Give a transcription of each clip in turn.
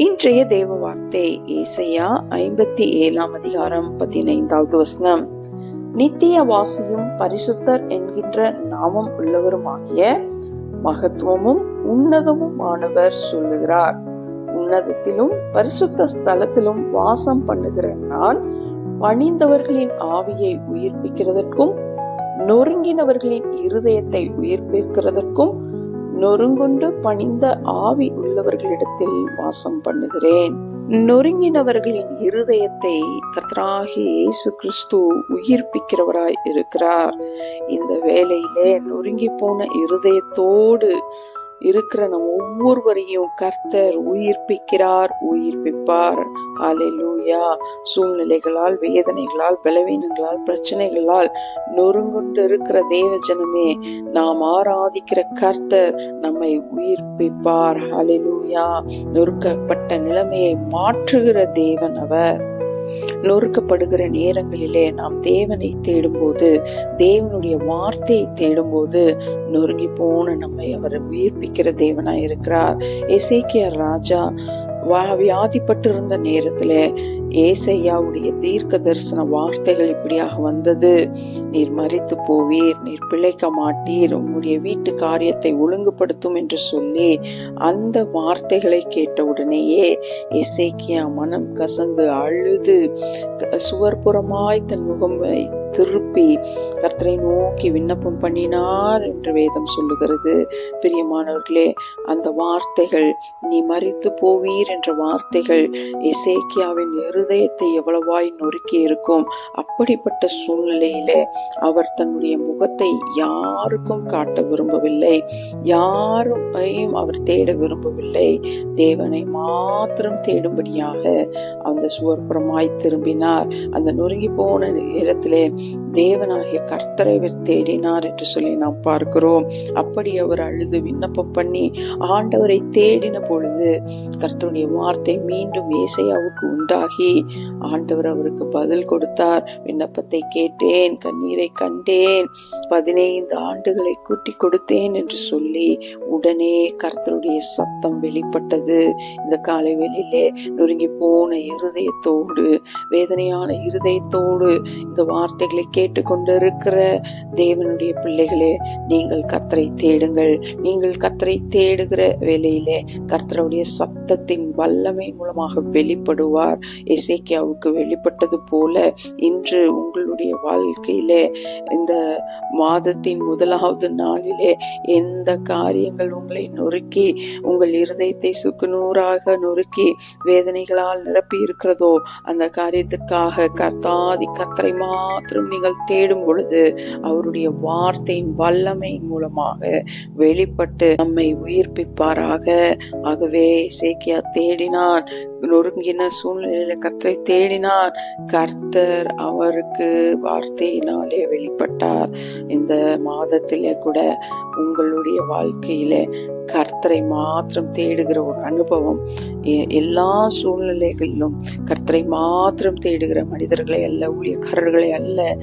இன்றைய தேவ வார்த்தை ஏசையா ஐம்பத்தி ஏழாம் அதிகாரம் பதினைந்தாவது வசனம். நித்திய வாசியும் பரிசுத்தர் என்கின்ற நாமம் உள்ளவருமாகிய மகத்துவமும் உன்னதமும் ஆனவர் சொல்லுகிறார். உன்னதத்திலும் பரிசுத்த ஸ்தலத்திலும் வாசம் பண்ணுகிற நான் பணிந்தவர்களின் ஆவியை உயிர்ப்பிக்கிறதற்கும் நொறுங்கினவர்களின் இருதயத்தை உயிர்ப்பிக்கிறதற்கும் நொறுங்குண்டு பணிந்த ஆவி உள்ளவர்களிடத்தில் வாசம் பண்ணுகிறேன். நொறுங்கினவர்களின் இருதயத்தை கத்ராகி இயேசு கிறிஸ்து உயிர்ப்பிக்கிறவராய் இருக்கிறார். இந்த வேலையிலே நொறுங்கி போன இருதயத்தோடு இருக்கிற நம் ஒவ்வொருவரையும் கர்த்தர் உயிர்ப்பிக்கிறார் உயிர்ப்பிப்பார். அலையூயா சூழ்நிலைகளால் வேதனைகளால் பலவீனங்களால் பிரச்சனைகளால் நொறுங்குண்டு இருக்கிற தேவ ஜனமே நாம் ஆராதிக்கிற கர்த்தர் நம்மை உயிர்ப்பிப்பார். அலையூயா நொறுக்கப்பட்ட நிலைமையை மாற்றுகிற தேவன் அவர். நொறுக்கப்படுகிற நேரங்களிலே நாம் தேவனை தேடும்போது தேவனுடைய வார்த்தையை தேடும்போது நொறுங்கி போன நம்மை அவர் உயிர்ப்பிக்கிற தேவனாய் இருக்கிறார் எசேக்கியார் ராஜா வியாதிப்பட்டிருந்த நேரத்துல ஏசையாவுடைய தீர்க்க தரிசன வார்த்தைகள் இப்படியாக வந்தது. நீர் மறித்து போவீர் நீர் பிழைக்க மாட்டீர் உங்களுடைய வீட்டு காரியத்தை ஒழுங்குபடுத்தும் என்று சொல்லி அந்த வார்த்தைகளை கேட்டவுடனேயே இசைக்கியா மனம் கசந்து அழுது சுவர்புறமாய் தன் முகம் திருப்பி கர்த்தரை நோக்கி விண்ணப்பம் பண்ணினார் என்று வேதம் சொல்லுகிறது. பிரியமானவர்களே அந்த வார்த்தைகள் நீ மறித்து போவீர் என்ற வார்த்தைகள் இசைக்கியாவின் இருதயத்தை எவ்வளவாய் நொறுக்கி இருக்கும். அப்படிப்பட்ட சூழ்நிலையிலே அவர் தன்னுடைய முகத்தை யாருக்கும் காட்ட விரும்பவில்லை. யாரையும் அவர் தேட விரும்பவில்லை. தேவனை மாத்திரம் தேடும்படியாக அந்த சுவர்புறமாய் திரும்பினார். அந்த நொறுங்கி போன நேரத்திலே தேவனாகிய கர்த்தரை தேடினார் என்று சொல்லி நாம் பார்க்கிறோம். அப்படி அவர் அழுது விண்ணப்பம் பண்ணி ஆண்டவரை தேடின பொழுது கர்த்தருடைய வார்த்தை மீண்டும் ஏசையாவுக்கு உண்டாகி ஆண்டவர் அவருக்கு பதில் கொடுத்தார். விண்ணப்பத்தை கேட்டேன் கண்ணீரை கண்டேன் பதினைந்து ஆண்டுகளை கூட்டி கொடுத்தேன் என்று சொல்லி உடனே கர்த்தருடைய சத்தம் வெளிப்பட்டது. இந்த காலை வெளியிலே நொறுங்கி போன இருதயத்தோடு வேதனையான இருதயத்தோடு இந்த வார்த்தைகளை கேட்டுக்கொண்டிருக்கிற தேவனுடைய பிள்ளைகளே நீங்கள் கத்தரை தேடுங்கள். நீங்கள் கத்தரை தேடுகிற வேலையிலே கர்த்தருடைய சத்தத்தின் வல்லமை மூலமாக வெளிப்படுவார். இசைக்கியாவுக்கு வெளிப்பட்டது போல இன்று உங்களுடைய வாழ்க்கையிலே இந்த மாதத்தின் முதலாவது நாளிலே எந்த காரியங்கள் உங்களை நொறுக்கி உங்கள் இருதயத்தை சுக்குநூறாக நொறுக்கி வேதனைகளால் நிரப்பி இருக்கிறதோ அந்த காரியத்துக்காக கர்த்தாதி கர்த்தரை மாத்திரம் நீங்கள் தேடும் பொழுது அவருடைய வார்த்தையின் வல்லமை மூலமாக வெளிப்பட்டு நம்மை உயிர்ப்பிப்பாராக. ஆகவே சேக்கியா தேடினான் நொறுங்கின சூழ்நிலையில கர்த்தரை தேடினான் கர்த்தர் அவருக்கு வார்த்தையினாலே வெளிப்பட்டார். இந்த மாதத்திலே கூட உங்களுடைய வாழ்க்கையில கர்த்தரை மாத்திரம் தேடுகிற ஒரு அனுபவம் எல்லா சூழ்நிலைகளிலும் கர்த்தரை மாத்திரம் தேடுகிற மனிதர்களை அல்ல ஊழியக்காரர்களை அல்ல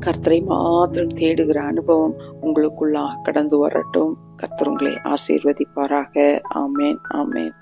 கர்த்தரை மாத்திரம் தேடுகிற அனுபவம் உங்களுக்குள்ளாக கடந்து வரட்டும். கர்த்தர் உங்களை ஆசீர்வதிப்பாராக. ஆமேன் ஆமேன்.